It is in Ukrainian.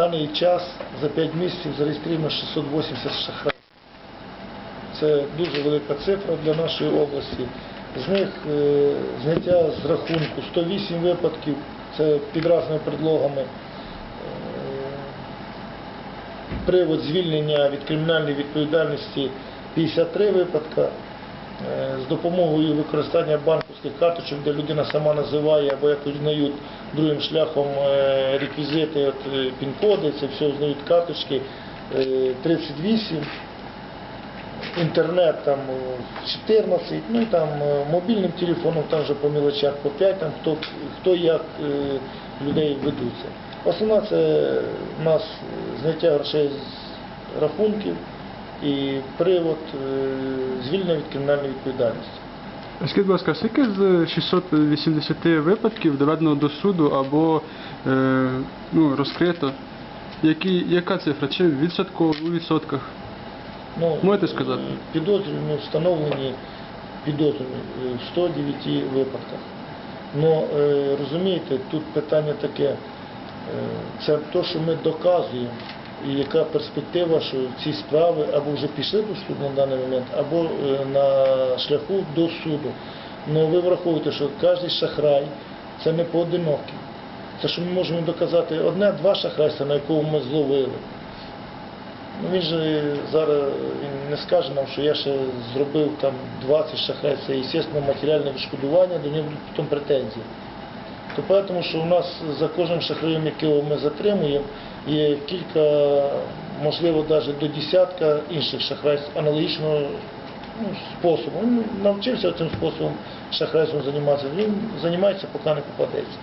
даний час за 5 місяців зареєстровано 680 шахраїв. Це дуже велика цифра для нашої області. З них е, зняття з рахунку 108 випадків, це під різними предлогами. Е, Привод звільнення від кримінальної відповідальності 53 випадка. Е, З допомогою використання банківських карточок, де людина сама називає або якось знають другим шляхом е, реквізити, е, пін-коди, це все знають карточки, е, 38 інтернет там е, 14, ну і там мобільним телефоном, там вже по мілочах по 5, там хто, хто як людей ведуться. Основна це у нас зняття грошей з рахунків і привод е, звільнення від кримінальної відповідальності. Скажіть, будь ласка, скільки з 680 випадків доведено до суду або е, ну, розкрито? Які, яка цифра? Чи відсотково у відсотках? Ну, Можете сказати? е, Підозрювані встановлені підозрювані е, в 109 випадках. Ну, розумієте, тут питання таке, це те, що ми доказуємо, і яка перспектива, що ці справи або вже пішли до суду на даний момент, або е, на шляху до суду. Ну ви враховуєте, що кожен шахрай це не поодинокий. Це що ми можемо доказати одне-два шахрайства, на якому ми зловили. Ну, він же зараз він не скаже нам, що я ще зробив там 20 шахрай, це, звісно, матеріальне відшкодування, до нього будуть потім претензії. То тому, що у нас за кожним шахраєм, якого ми затримуємо, є кілька, можливо, навіть до десятка інших шахрайств аналогічного ну, способу. Він навчився цим способом шахрайством займатися, він займається, поки не попадеться.